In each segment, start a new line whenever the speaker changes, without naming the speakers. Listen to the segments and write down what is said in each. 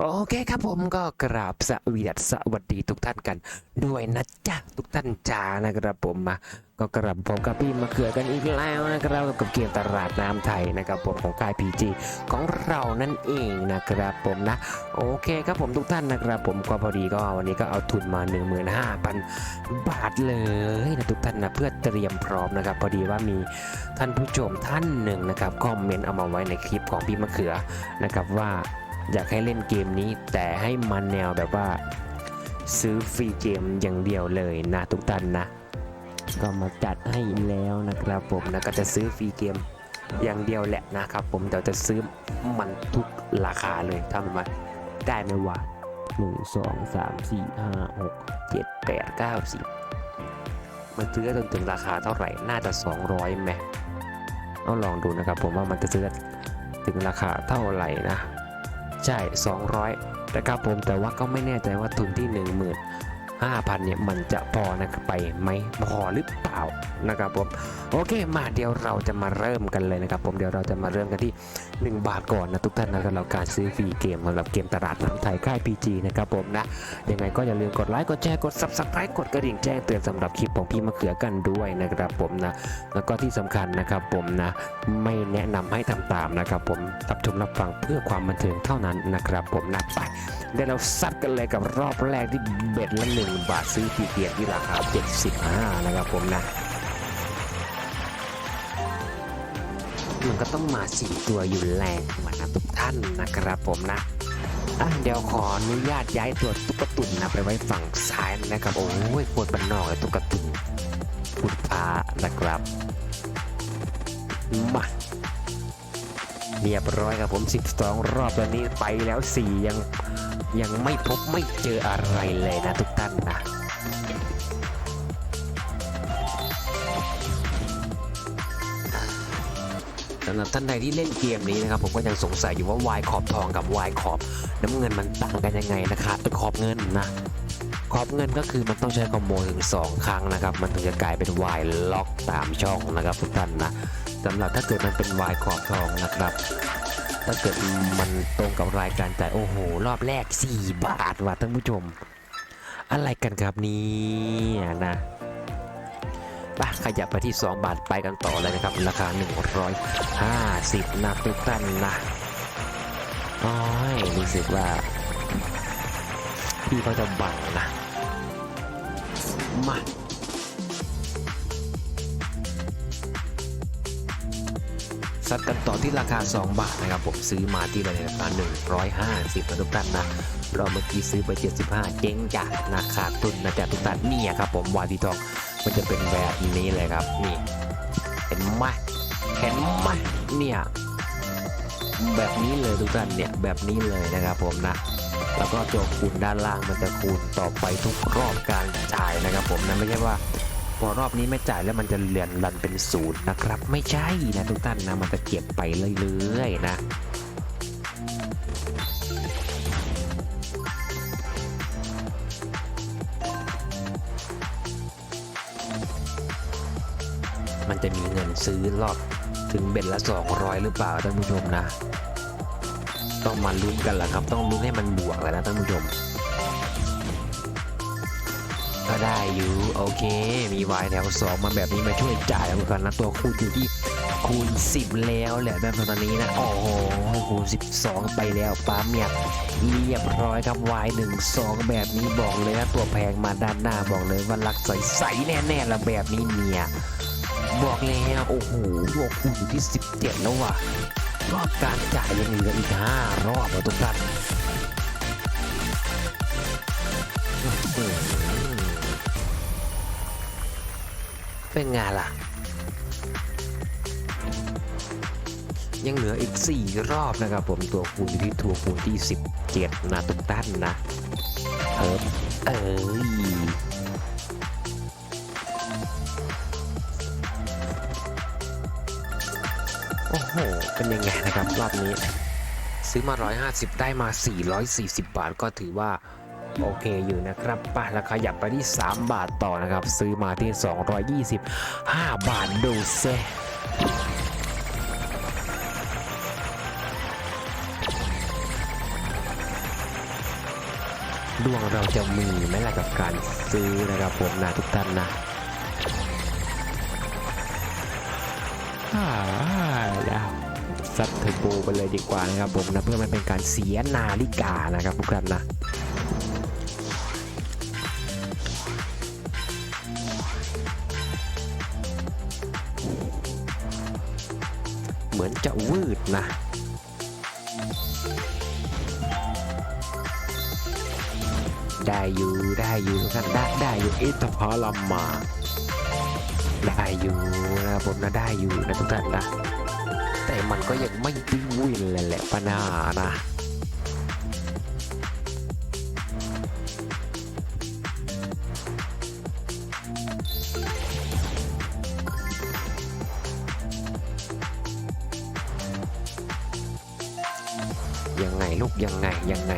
โอเคครับผมก็กราบสวีดัสสวัสดีทุกท่านกัน ด้วยนะจ๊ะทุกท่านจ้านะครับผมมาก็กราบผมกับพี่มาเขือกันอีกแล้วนะครับกับเกมตลาดน้ำไทยนะครับผมของกายพีจีของเรานั่นเองนะครับผมนะโอเคครับผมทุกท่านนะครับผมก็พอดีก็วันนี้ก็เอาทุนมา 15,000 บาทเลยนะทุกท่านนะเพื่อเตรียมพร้อมนะครับพอดีว่ามีท่านผู้ชมท่านหนึ่งนะครับคอมเมนต์เอามาไว้ในคลิปของพี่มะเขือนะครับว่า อยากให้เล่นเกมนี้แต่ให้มันแนวแบบว่าซื้อฟรีเกมอย่างเดียวเลยนะทุกท่านนะ ก็มาจัดให้แล้วนะครับผมนะก็จะซื้อฟรีเกมอย่างเดียวแหละนะครับ ผมแต่จะซื้อมันทุกราคาเลยทำมาได้ไหมวะหนึ่งสองสามสี่ห้าหกเจ็ดแปดเก้าสิบมันซื้อจนถึงราคาเท่าไหร่น่าจะ 200ไหมเอาลองดูนะครับ ผมว่ามันจะซื้อถึงราคาเท่าไหร่นะ ใช่ 200 นะครับผมแต่ว่าก็ไม่แน่ใจว่าทุนที่ 5,000เนี่ยมันจะพอนะไปไหมพอหรือเปล่านะครับผมโอเคมาเดี๋ยวเราจะมาเริ่มกันเลยนะครับผมเดี๋ยวเราจะมาเริ่มกันที่ 1 บาทก่อนนะทุกท่านนะสำหรับการซื้อฟรีเกมสำหรับเกมตลาดน้ำไทยค่าย PG นะครับผมนะยังไงก็อย่าลืมกดไลค์กดแชร์กด Subscribe กดกระดิ่งแจ้งเตือนสำหรับคลิปของพี่มะเขือกันด้วยนะครับผมนะแล้วก็ที่สำคัญนะครับผมนะไม่แนะนำให้ทำตามนะครับผมรับชมรับฟังเพื่อความบันเทิงเท่านั้นนะครับผมนะไป เดี๋ยวเราซัดกันเลยกับรอบแรกที่เบ็ดละหนึ่งบาทซื้อปีเกียรที่ราคา 75 นะครับผมนะ มันก็ต้องมาสี่ตัวอยู่แรงมานะทุกท่านนะครับผมนะอะเดี๋ยวขออนุญาตย้ายตัวตุ๊กตุนนะไปไว้ฝั่งซ้ายนะครับโอ้ยโคตรบันนอกเลยตุ๊กตุนพุทธานะครับมาเรียบร้อยครับผม 12 รอบแล้วนี้ไปแล้ว 4 ยัง ยังไม่พบไม่เจออะไรเลยนะทุกท่านนะสำหรับท่านใดที่เล่นเกมนี้นะครับผมก็ยังสงสัยอยู่ว่าวายขอบทองกับวายขอบน้ำเงินมันต่างกันยังไงนะครับขอบเงินนะขอบเงินก็คือมันต้องใช้คอมโบถึง 2 ครั้งนะครับ มันถึงจะกลายเป็นวายล็อกตามช่องนะครับทุกท่านนะสำหรับถ้าเกิดมันเป็นวายขอบทองนะครับ ถ้าเกิดมันตรงกับรายการจ่ายโอ้โห รอบแรก 4 บาทว่ะท่านผู้ชม อะไรกันครับนี่นะไปขยับไปที่ 2 บาทไปกันต่อเลยนะครับ ราคา 150 นะทุกท่านนะโอ้ยรู้สึกว่า พี่เขาจะบังนะ มา สัดกันต่อที่ราคา 2 บาทนะครับผมซื้อมาที่ราคา 150นะทุกท่านนะเราเมื่อกี้ซื้อไป 75 เจ๊งจ้ะนะขาดทุนนะจ๊ะทุกท่านเนี่ยครับผมวาดีทองมันจะเป็นแบบนี้เลยครับนี่เห็นไหมเห็นไหมเนี่ยแบบนี้เลยทุกท่านเนี่ยแบบนี้เลยนะครับผมนะแล้วก็ตัวคูณด้านล่างมันจะคูณต่อไปทุกรอบการจ่ายนะครับผมนะไม่ใช่ว่า อรอบนี้ไม่จ่ายแล้วมันจะเลือนรันเป็นศูนย์นะครับ ไม่ใช่นะทุกท่านนะมันจะเก็บไปเรื่อยๆนะมันจะมีเงินซื้อรอบถึงเบ็ดละ 200 หรือเปล่าท่านผู้ชมนะ ต้องมาลุ้นกันแหละครับ ต้องลุ้นให้มันบวกแล้วนะท่านผู้ชม ก็ได้อยู่ โอเค มีวายแถว2มาแบบนี้มาช่วยจ่ายแล้วกันนะตัวคูณอยู่ที่คูณ 10 แล้วแหละแบบตอนนี้นะ โอ้โหคูณ 12 ไปแล้วปั๊มเนี่ยเรียบร้อยครับวาย1 2แบบนี้บอกเลยนะตัวแพงมาด้านหน้าบอกเลยว่ารักใสๆแน่ๆละแบบนี้เนี่ย บอกแล้วโอ้โหบวกคูณอยู่ที่ 17 แล้วว่ะรอบการจ่ายยังเหลืออีก5รอบอะทุกท่าน เป็นไงล่ะ ยังเหลืออีก 4 รอบนะครับผมตัวคูณอยู่ที่ตัวคูณที่ 17 นะทุกท่านนะเออเอ้ยโอ้โห เป็นยังไงนะครับ รอบนี้ ซื้อมา 150 ได้มา 440 บาทก็ถือว่า โอเคอยู่นะครับไป่ะแล้วขยับไปที่ 3 บาทต่อนะครับ ซื้อมาที่ 225 บาทดูเซดวงเราจะมีไหมล่ะกับการซื้อนะครับผมนะทุกท่านนะอ่าแล้วซัดเทอร์โบไปเลยดีกว่านะครับผมนะเพื่อมันเป็นการเสียนาฬิกานะครับทุกท่านนะ จะวืดนะได้อยู่ได้อยู่กันได้ได้อยู่อิทพอลมมา ได้อยู่นะผมนะได้อยู่นะทุกท่านนะ แต่มันก็ยังไม่ได้วินเลยแหละปะนานะ ยังไง ยังไง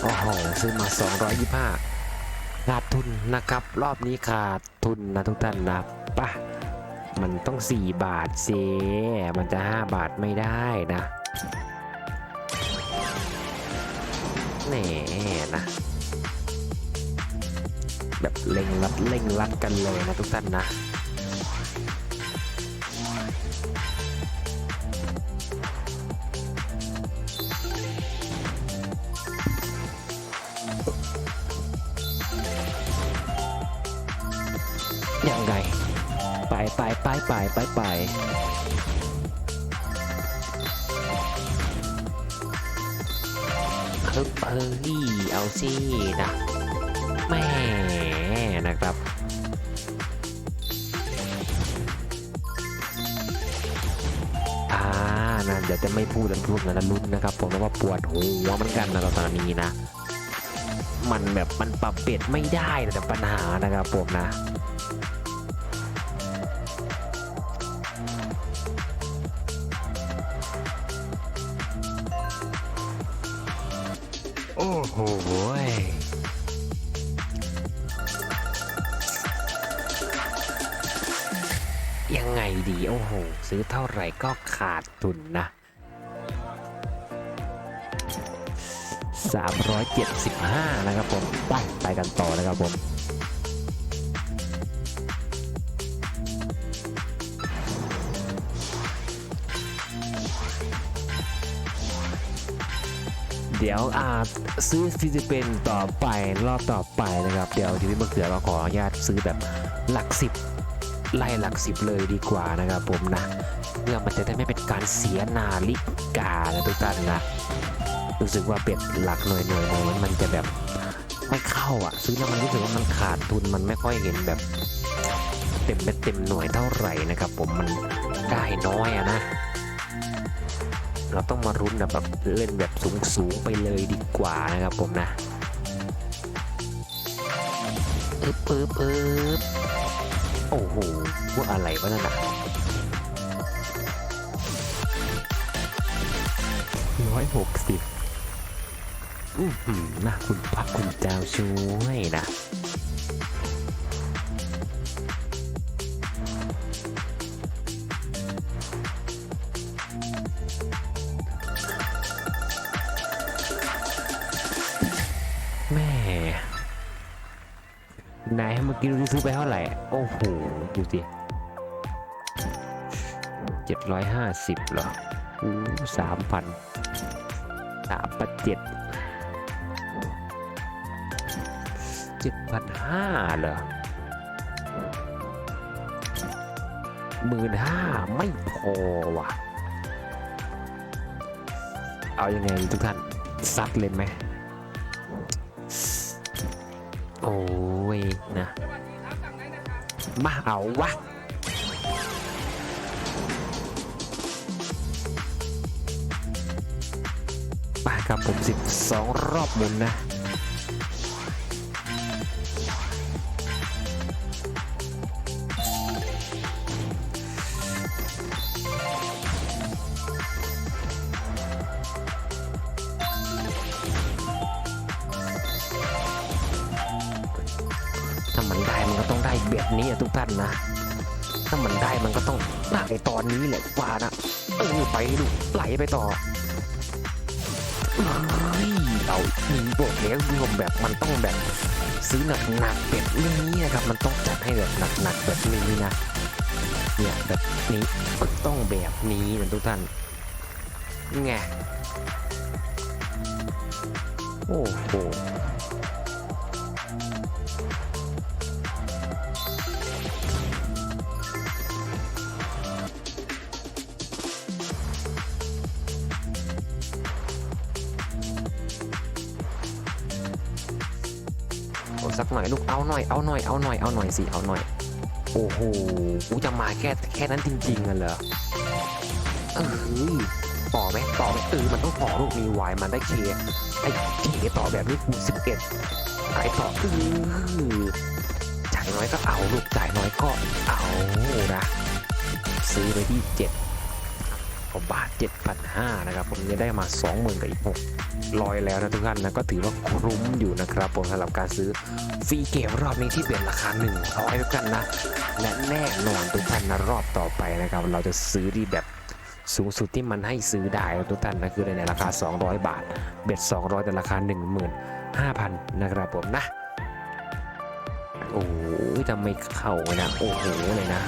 โอ้โห ซื้อมา 225 ขาดทุนนะครับ รอบนี้ขาดทุนนะทุกท่านนะปะมันต้อง 4 บาทเซมันจะ 5 บาทไม่ได้นะแหน่นะแบบเร่งรัดเร่งรัดกันเลยนะทุกท่านนะ ไปไปไปไปไปเฮ้ยเอ้ยเอาสินะแม่นะครับอ่านั่นเดี๋ยวจะไม่พูดกันพูดนะลุ้นนะครับ ผมว่าปวดหัวเหมือนกันนะตอนนี้นะ มันแบบมันปรับเปลี่ยนไม่ได้นะแต่ปัญหานะครับผมนะ ยังไงดีโอ้โห ซื้อเท่าไหร่ก็ขาดทุนนะ 375 นะครับผม ไป ไปกันต่อนะครับผมเดี๋ยวอาซื้อฟิสิเป็นต่อไปรอบต่อไปนะครับ เดี๋ยวทีนี้มะเขือเราขออนุญาตซื้อแบบหลักสิบ ไล่หลักสิบเลยดีกว่านะครับผมนะเพื่อมันจะได้ไม่เป็นการเสียนาฬิกานะทุกท่านนะรู้สึกว่าเป็ดหลักหน่วยหน่วยหน่วยมันมันจะแบบไม่เข้าอะ ซื้อแล้วมันรู้สึกว่ามันขาดทุนมันไม่ค่อยเห็นแบบเต็มเม็ดเต็มหน่วยเท่าไหร่นะครับ ผมมันได้น้อยอะนะ เราต้องมารุ้นแบบเล่นแบบสูงสูงๆไปเลยดีกว่านะครับผมนะอึ๊บอึ๊บอึ๊บ โอ้โหพวกอะไรวะนั่นน่ะร้อยหกสิบอือหือนะคุณพระคุณเจ้าช่วยนะ ไหนเมื่อกี้เราซื้อไปเท่าไหร่ โอ้โห ดูสิเจ็ดร้อยห้าสิบเหรออู้สามพันสามพันเจ็ดเจ็ดพันห้าเหรอหมื่นห้าไม่พอว่ะ เอาอยังไงทุกท่าน ซัดเลยไหมโอ้ นะ มาเอาวะไปครับผม 12 รอบหมุนนะ ถ้ามันไองได้เบ็ดนี้อะทุกท่านนะ ถ้ามันได้มันก็ต้องได้ตอนนี้แหละว่านะ เออไปดูไหลไปต่อเฮ้ยเรามีบอกแล้วผมแบบมันต้องแบบซื้อหนักหนักแบบนี้นะครับ มันต้องจัดให้แบบหนักหนักแบบนี้นะเนี่ยแบบนี้ก็ต้องแบบนี้นะทุกท่านไงโอ้โห สักหน่อยลูกเอาหน่อยเอาหน่อยเอาหน่อยเอาหน่อยสิเอาหน่อย โอ้โหกูจะมาแค่แค่นั้นจริงๆกันเหรอเออต่อไหมต่อไหมเออมันต้องต่อลูกมีวายมันได้เคไอ้เคต่อแบบนี้กูสิบเอ็ดไอ้ต่อเออจ่ายน้อยก็เอาลูกจ่ายน้อยก็เอานะซื้อไปที่เจ็ด ว่าบาทเจ็ดพันห้านะครับผมจะได้มาสองหมื่นกับอีกหกลอยแล้วนะทุกท่านนะก็ถือว่าคุ้มอยู่นะครับผมสำหรับการซื้อฟรีเกมรอบนี้ที่เปลี่ยนราคา 1 0 0ทุกท่านนะ และแน่นอนทุกท่านนะรอบต่อไปนะครับ เราจะซื้อที่แบบสูงสุดที่มันให้ซื้อได้ทุกท่านนะคือในราคา 200 บาท เบ็ด 200 แต่ราคา 15,000 นะครับผมนะ โอ้ยจะไม่เข้าเลยนะ โอ้โหเลยนะ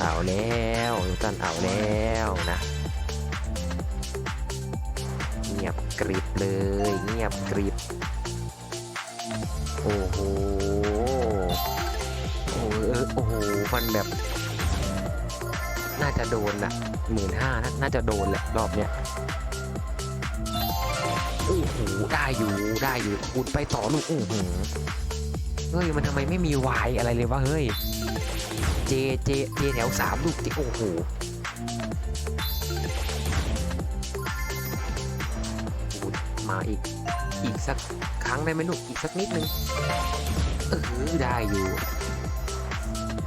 เอาแล้วทุกท่านเอาแล้วนะเงียบกริบเลย เงียบกริบโอ้โหโอ้โหโอ้โหมันแบบ น่าจะโดนละหมื่นห้าน่าจะโดนแหละรอบเนี้ยโอ้โหได้อยู่ได้อยู่อุดไปต่อลูกโอ้โหเฮ้ยมันทำไมไม่มีวายอะไรเลยวะเฮ้ย เจเจเจแถวสามลูกเจโอ้โหมาอีก อีกสักครั้งได้ไหมลูกอีกสักนิดนึงเออได้อยู่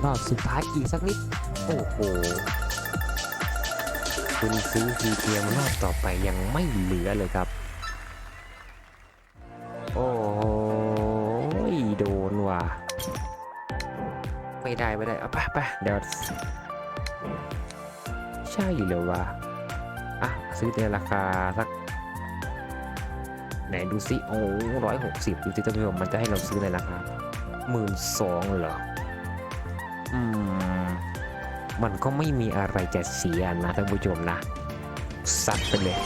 รอบสุดท้ายอีกสักนิด โอ้โห คุณซื้อซีเทียมรอบต่อไปยังไม่เหลือเลยครับ ไม่ได้ไม่ได้เอาไปไปเดี๋ยวใช่เหรอวะอะซื้อในราคาสักไหนดูซิโอ้ร้อยหกสิบดูสิท่านผู้ชมมันจะให้เราซื้อในราคาหมื่นสองเหรออืมมันก็ไม่มีอะไรจะเสียนะท่านผู้ชมนะซัดไปเลย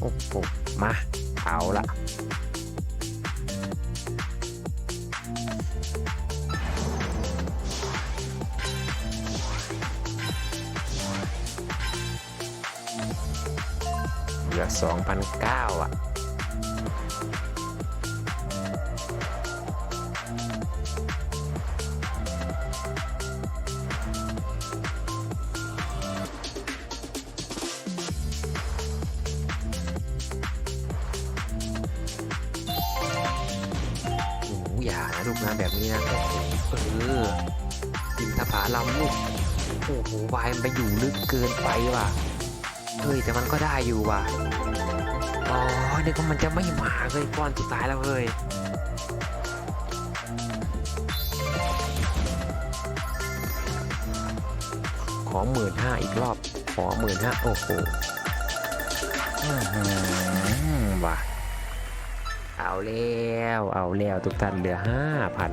โอ้โหมาเอาละ เหลือ2,009อะโอ้โหอย่านะลูกนะแบบนี้นะโอ้โหเออกินทผาลำลูก โอ้โหวายมันไปอยู่ลึกเกินไปว่ะ เฮ้ยแต่มันก็ได้อยู่ว่ะอ๋อเดี๋ยวก็มันจะไม่มาเลยก้อนสุดท้ายแล้วเฮ้ยขอหมื่นห้าอีกรอบ ขอหมื่นห้าโอ้โหว่ะเอาแล้วเอาแล้วทุกท่านเหลือห้าพัน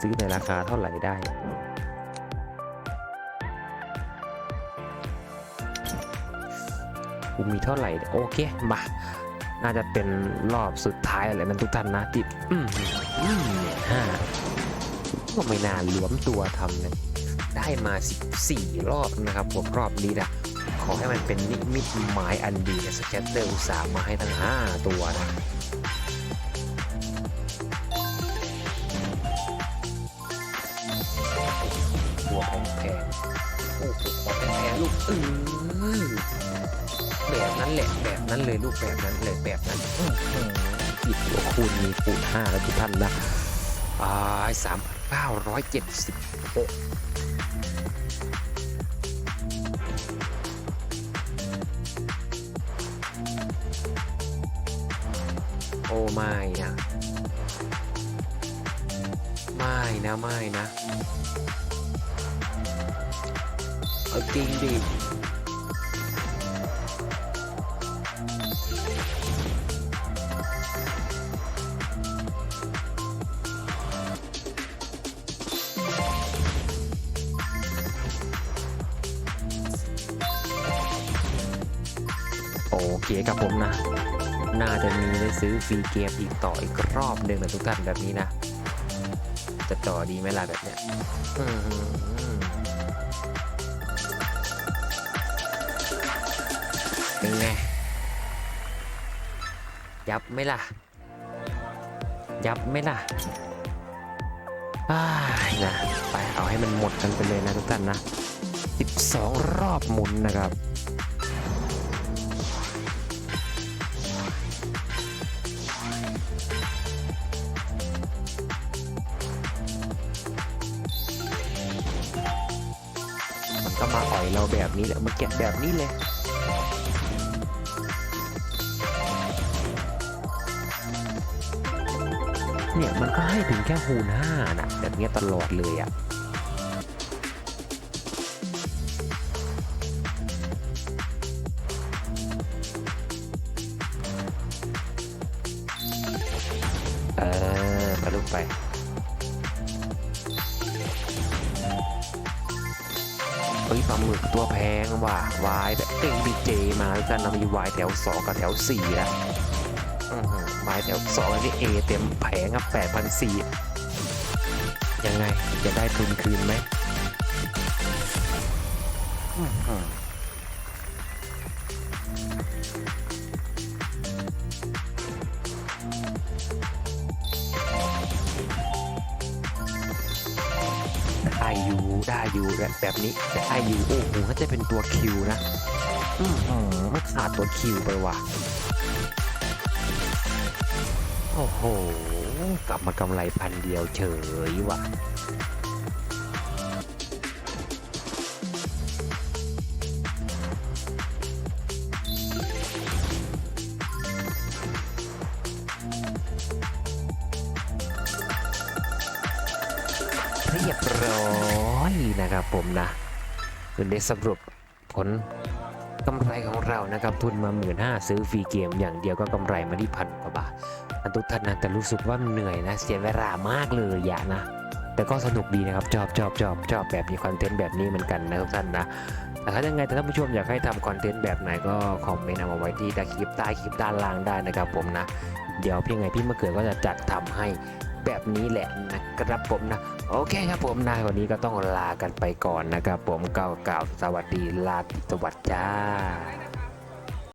ซื้อในราคาเท่าไหร่ได้ กูมีเท่าไหร่โอเคมาน่าจะเป็นรอบสุดท้ายอะไรนั้นทุกท่านนะที่อืมอืมเนี่ยห้าก็ไม่น่าหลวมตัวทำเนี่ยได้มา 14 รอบนะครับผมรอบนี้นะขอให้มันเป็นนิมิตหมายอันดีนะสเก็ตเตอร์อุตสาห์มาให้ทั้ง 5 ตัวนะหัวแพงๆโอ้โหแพงๆลูกเออ แบบนั้นแหละแบบนั้นเลยลูกแบบนั้นเลยแบบนั้นอีกหัวคูณมีคูณห้าแล้วทุกท่านนะอ่าสามเก้าร้อยเจ็ดสิบหกโอไม่นะ ไม่นะไม่นะ เอาจริงดิ โอเคครับผมนะ น่าจะมีได้ซื้อฟรีเกมอีกต่ออีกรอบหนึ่งนะทุกท่านแบบนี้นะ จะต่อดีไหมล่ะแบบเนี้ยเป็นไง ยับไหมล่ะ ยับไหมล่ะอ้ายนะ ไปเอาให้มันหมดกันไปเลยนะทุกท่านนะ 12 รอบหมุนนะครับ ก็มาอ่อยเราแบบนี้แหละมาแกะแบบนี้เลยเนี่ยมันก็ให้ถึงแค่ฮูนห้านะแบบนี้ตลอดเลยอะ่ะเออมาลุกไป ปลาหมึกตัวแพงว่ะวายแต่เต็งดีเจมาแล้วกันนะมีวายแถว2กับแถว4แล้วอื้อหือวายแถว2อันนี้เอเต็มแผงอะ8,400ยังไงจะได้ทุนคืนไหม ได้อยู่ได้อยู่แบบแบบนี้ได้อยู่โอ้โหถ้าจะเป็นตัวคิวนะ อือหือไม่ขาดตัวคิวไปว่ะ โอ้โห กลับมากำไรพันเดียวเฉยว่ะ นะครับผมนได้สรุปผลกำไรของเรานะครับทุนมาหมื่นห้าซื้อฟรีเกม อย่างเดียวก็กำไรมาที่พันกว่าบาทอันทุกท่านนะแต่รู้สึกว่าเหนื่อยนะ เสียเวลามากเลยอย่านะ แต่ก็สนุกดีนะครับชอบชอบชอบชอบแบบมีคอนเทนต์แบบนี้เหมือนกันนะทุกท่านนะแต่ถ้ายังไงท่านผู้ชมอยากให้ทำคอนเทนต์แบบไหนก็คอมเมนต์เอามาไว้ที่ใต้คลิปใต้คลิปด้านล่างได้นะครับผมนะ เดี๋ยวพี่ไงพี่มะเขือก็จะจัดทำให้ แบบนี้แหละนะครับผมนะ โอเคครับผมนะวันนี้ก็ต้องลากันไปก่อนนะครับ ผมเก่าวสวัสดีลาสวัสดีจ้า